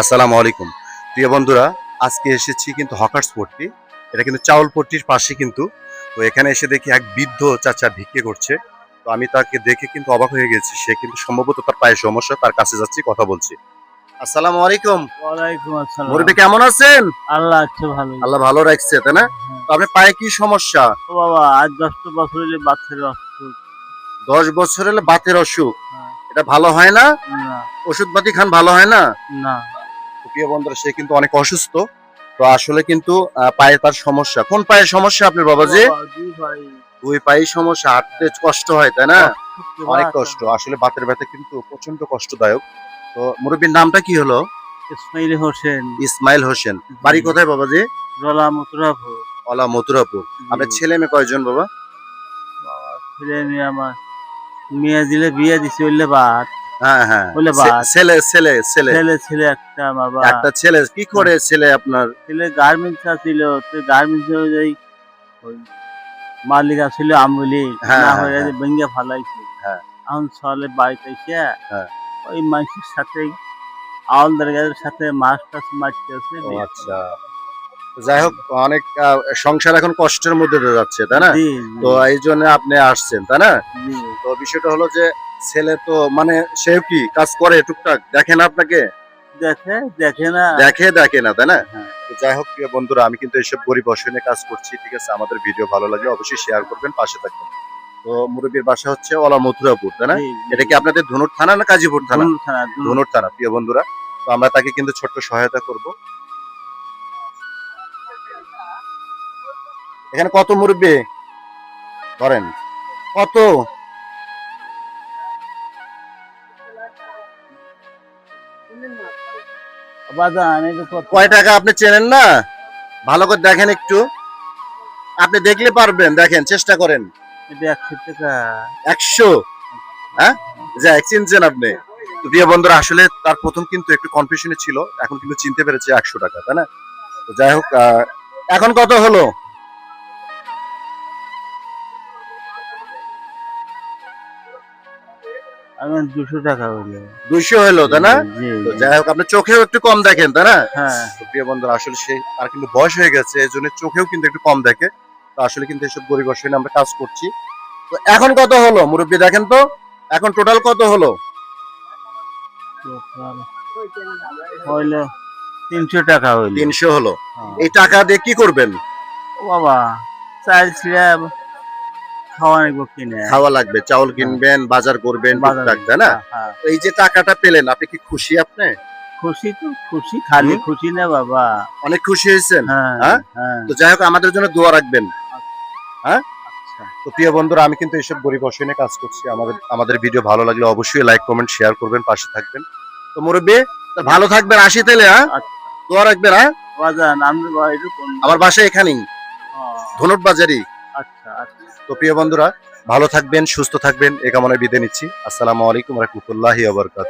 আসসালামু আলাইকুম। প্রিয় বন্ধুরা আজকে এসেছি কিন্তু হকার্স পট্টি এটা কিন্তু চাউল পট্টির পাশে কিন্তু। তো এখানে এসে দেখি এক বৃদ্ধ চাচা ভিক্ষে করছে। তো আমি তাকে দেখে কিন্তু অবাক হয়ে গেছি। সে কিন্তু সম্ভবত তার পায়ে সমস্যা তার কাছে যাচ্ছি কথা বলছি। আসসালামু আলাইকুম। ওয়ালাইকুম আসসালাম। মুরব্বী কেমন আছেন? আল্লাহ আছে ভালো। আল্লাহ ভালো রাখছে তাই না? হ্যাঁ। তো আপনার পায়ে কি সমস্যা? ও বাবা আজ দশটা বছর হলে বাচ্চার অসুখ। দশ বছর হলে বাতের অসুখ। হ্যাঁ, এটা ভালো হয় না? না। ওষুধ পাতি খান ভালো হয় না? না। প্রিয় বন্ধুরা সে কিন্তু অনেক অসুস্থ। তো আসলে কিন্তু পায়ে তার সমস্যা। কোন পায়ের সমস্যা আপনার বাবাজি? বাবা, দুই পায়ে সমস্যা হাঁটতে কষ্ট হয় তাই না? অনেক কষ্ট। আসলে বাতের ব্যথা কিন্তু প্রচণ্ড কষ্টদায়ক। তো মুরব্বীর নামটা কি হলো? ইসমাইল হোসেন। ইসমাইল হোসেন। বাড়ি কোথায় বাবাজি? রলা মথুরাপুর। অলা মথুরাপুর। আপনার ছেলে মেয়ে কয়জন বাবা? ছেলে মেয়ে আমার। মেয়ে দিলে বিয়ে দিছে বললে বাদ হ্যাঁ হ্যাঁ। ছেলে ছেলে ছেলে। ছেলে ছেলে একটা বাবা। একটা ছেলে। কি করে ছেলে আপনার? ছেলে গার্মেন্টস ছিল তো গার্মেন্টস ওই মালিক আমলি হ্যাঁ, না হ্যাঁ, হয়ে। ফালাইছে। এখন সলে বাড়িতে এসে। ওই মানুষের সাথে আওয়ালদার গাছের সাথে মাছ টাছ মারতেছে আচ্ছা। যাই হোক অনেক সংসার এখন কষ্টের মধ্যে যাচ্ছে তাই না? তো এই জন্য আপনি আসছেন তাই না। তো বিষয়টা হলো যে ছেলে তো মানে সেও কি কাজ করে টুকটাক? দেখে না আপনাকে? দেখে দেখে না। দেখে দেখে না তাই না? হ্যাঁ। যাই হোক প্রিয় বন্ধুরা আমি কিন্তু এইসব গরিব অসহায় কাজ করছি ঠিক আছে? আমাদের ভিডিও ভালো লাগলে অবশ্যই শেয়ার করবেন পাশে থাকবেন। তো মুরব্বীর বাসা হচ্ছে ওলা মথুরাপুর তাই না। এটা কি আপনাদের ধনুর থানা না কাজীপুর থানা? ধনুর থানা, ধনুর। ধনুর থানা প্রিয় বন্ধুরা। তো আমরা তাকে কিন্তু ছোট্ট সহায়তা করব। এখানে কত মুরব্বী? ধরেন। কত? কয় টাকা আপনি চেনেন না? ভালো করে দেখেন একটু। আপনি দেখলে পারবেন, দেখেন, চেষ্টা করেন। একশো? হ্যাঁ? যা চিনছেন আপনি। তো প্রিয় বন্ধুরা, আসলে তার প্রথম কিন্তু একটু কনফিউশনে ছিল। এখন কিন্তু চিনতে পেরেছে একশো টাকা, তাই না? যাই হোক এখন কত হলো? আমার দুশো টাকা হলো দুইশো হলো তাই না? তো যাই হোক আপনি চোখেও একটু কম দেখেন তাই না? হ্যাঁ। প্রিয় বন্ধুরা আসলে সে তার কিন্তু বয়স হয়ে গেছে এই জন্য চোখেও কিন্তু একটু কম দেখে। তো আসলে কিন্তু এসব গরিব অসহায় আমরা কাজ করছি। তো এখন কত হলো মুরব্বী দেখেন তো? এখন টোটাল কত হলো? হইল তিনশো টাকা হইল। তিনশো হলো। হ্যাঁ। এই টাকা দিয়ে কি করবেন? বাবা চাল ছিলাম খাওয়া কিনে। খাওয়া লাগবে চাউল কিনবেন বাজার করবেন টুকটাক তাই না? হ্যাঁ, এই যে টাকাটা পেলেন আপনি কি খুশি আপনি? খুশি তো খুশি খালি খুশি না বাবা। অনেক খুশি হয়েছেন? হ্যাঁ হ্যাঁ? হ্যাঁ। তো যাই হোক আমাদের জন্য দোয়া রাখবেন। আচ্ছা। তো প্রিয় বন্ধুরা আমি কিন্তু এইসব গরিব অসহায় কাজ করছি। আমাদের আমাদের ভিডিও ভালো লাগলে অবশ্যই লাইক কমেন্ট শেয়ার করবেন পাশে থাকবেন। তো মুরব্বী ভালো থাকবেন আসি তাহলে হ্যাঁ? আচ্ছা। দোয়া রাখবেন হ্যাঁ? আমার বাসা এখানেই। ধনুট বাজারই। আচ্ছা আচ্ছা। তো প্রিয় বন্ধুরা, ভালো থাকবেন, সুস্থ থাকবেন, এ কামনায় বিদায় নিচ্ছি। আসসালামু আলাইকুম রহমতুল্লাহি আবরকাত